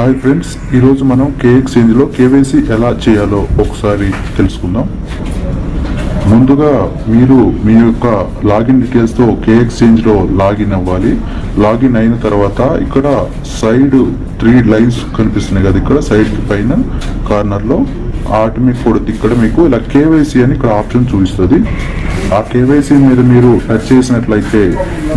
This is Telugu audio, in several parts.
హాయ్ ఫ్రెండ్స్ ఈరోజు మనం కే ఎక్స్చేంజ్లో కేవైసీ ఎలా చేయాలో ఒకసారి తెలుసుకుందాం. ముందుగా మీరు మీ యొక్క లాగిన్ డీటెయిల్స్తో కే ఎక్స్చేంజ్లో లాగిన్ అవ్వాలి. లాగిన్ అయిన తర్వాత ఇక్కడ సైడ్ త్రీ లైన్స్ కనిపిస్తున్నాయి కదా ఇక్కడ సైడ్ పైన కార్నర్లో. ఆటోమేటిక్ కొడితే ఇక్కడ మీకు ఇలా కేవైసీ అని ఇక్కడ ఆప్షన్ చూపిస్తుంది. ఆ కేవైసీ మీద మీరు టచ్ చేసినట్లయితే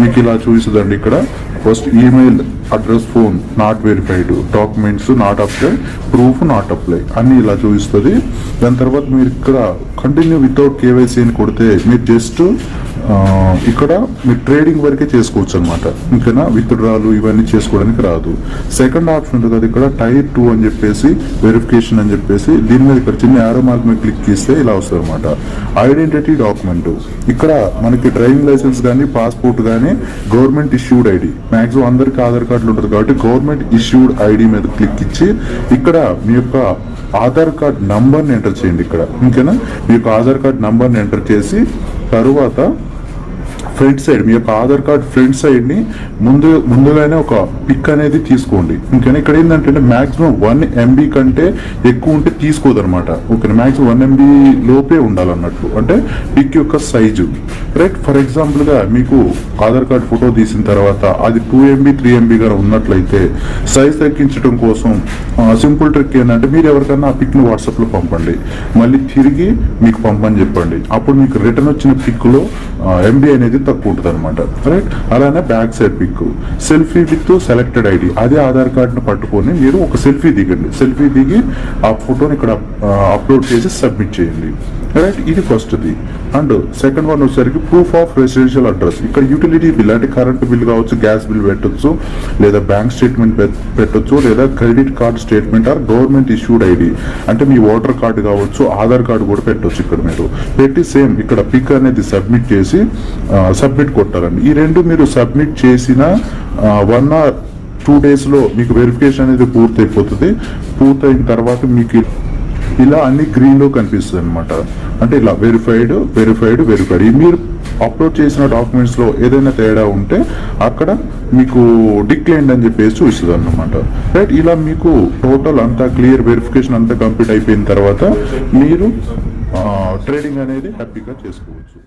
మీకు ఇలా చూపిస్తుందండి ఇక్కడ. First email address phone not verified documents not apply proof not apply అన్ని ఇలా చూపిస్తుంది. దాని తర్వాత మీరు ఇక్కడ కంటిన్యూ వితౌట్ కేవైసీ అని కొడితే మీరు జస్ట్ ఇక్కడ మీరు ట్రేడింగ్ వరకే చేసుకోవచ్చు అనమాట ఇంకేనా విత్డ్రాలు ఇవన్నీ చేసుకోవడానికి రాదు. సెకండ్ ఆప్షన్ ఉంటుంది కదా ఇక్కడ టైర్ టూ అని చెప్పేసి వెరిఫికేషన్ అని చెప్పేసి దీని మీద ఇక్కడ చిన్న యారో మార్క్ మీద క్లిక్ చేస్తే ఇలా వస్తుంది అనమాట ఐడెంటిటీ డాక్యుమెంట్ ఇక్కడ మనకి డ్రైవింగ్ లైసెన్స్ కానీ పాస్పోర్ట్ కానీ గవర్నమెంట్ ఇష్యూడ్ ఐడి మాక్సిమం అందరికి ఆధార్ కార్డులు ఉంటుంది కాబట్టి గవర్నమెంట్ ఇష్యూడ్ ఐడి మీద క్లిక్ ఇచ్చి ఇక్కడ మీ యొక్క ఆధార్ కార్డ్ నంబర్ని ఎంటర్ చేయండి ఇక్కడ. ఇంకేనా మీ యొక్క ఆధార్ కార్డ్ నంబర్ని ఎంటర్ చేసి తరువాత ఫ్రంట్ సైడ్ మీ యొక్క ఆధార్ కార్డ్ ఫ్రంట్ సైడ్ని ముందు ముందుగానే ఒక పిక్ అనేది తీసుకోండి. ఇంకా ఇక్కడ ఏంటంటే మాక్సిమం వన్ ఎంబీ కంటే ఎక్కువ ఉంటే తీసుకోదు అనమాట ఓకే మాక్సిమం వన్ ఎంబీ లోపే ఉండాలన్నట్టు. అంటే పిక్ యొక్క సైజు. రైట్ ఫర్ ఎగ్జాంపుల్గా మీకు ఆధార్ కార్డ్ ఫోటో తీసిన తర్వాత అది టూ ఎంబీ త్రీ ఎంబీ గా ఉన్నట్లయితే సైజ్ తగ్గించడం కోసం సింపుల్ ట్రిక్ ఏంటంటే మీరు ఎవరికైనా ఆ పిక్ను వాట్సాప్లో పంపండి. మళ్ళీ తిరిగి మీకు పంపని చెప్పండి. అప్పుడు మీకు రిటర్న్ వచ్చిన పిక్లో ఎంబీ అనేది తక్కువ ఉంటుంది అనమాట రైట్ అలానే back side pick selfie with selected ID అదే ఆధార్ కార్డును పట్టుకొని మీరు ఒక సెల్ఫీ దిగండి. సెల్ఫీ దిగి ఆ ఫోటోని ఇక్కడ అప్లోడ్ చేసి సబ్మిట్ చేయండి. రైట్ ఇది ఫస్ట్ది అండ్ సెకండ్ వన్ వచ్చేసరికి ప్రూఫ్ ఆఫ్ రెసిడెన్షియల్ అడ్రస్ ఇక్కడ యూటిలిటీ బిల్ అంటే కరెంట్ బిల్ కావచ్చు గ్యాస్ బిల్ పెట్టొచ్చు లేదా బ్యాంక్ స్టేట్మెంట్ పెట్టొచ్చు లేదా credit card statement or government issued ID అంటే మీ ఓటర్ కార్డు కావచ్చు ఆధార్ కార్డు కూడా పెట్టొచ్చు ఇక్కడ మీరు. పెట్టి సేమ్ ఇక్కడ పిక్ అనేది సబ్మిట్ చేసి సబ్మిట్ కొట్టాలండి. ఈ రెండు మీరు సబ్మిట్ చేసిన వన్ ఆర్ టూ డేస్లో మీకు వెరిఫికేషన్ అనేది పూర్తయిపోతుంది. పూర్తయిన తర్వాత మీకు ఇలా అన్ని గ్రీన్లో కనిపిస్తుంది అనమాట అంటే ఇలా వెరిఫైడ్ వెరిఫైడ్ వెరిఫైడ్ మీరు అప్లోడ్ చేసిన డాక్యుమెంట్స్లో ఏదైనా తేడా ఉంటే అక్కడ మీకు డిక్లైన్ అని చెప్పేసి చూస్తుంది అనమాట రైట్ ఇలా మీకు టోటల్ అంతా క్లియర్ వెరిఫికేషన్ అంతా కంప్లీట్ అయిపోయిన తర్వాత మీరు ట్రేడింగ్ అనేది హ్యాపీగా చేసుకోవచ్చు.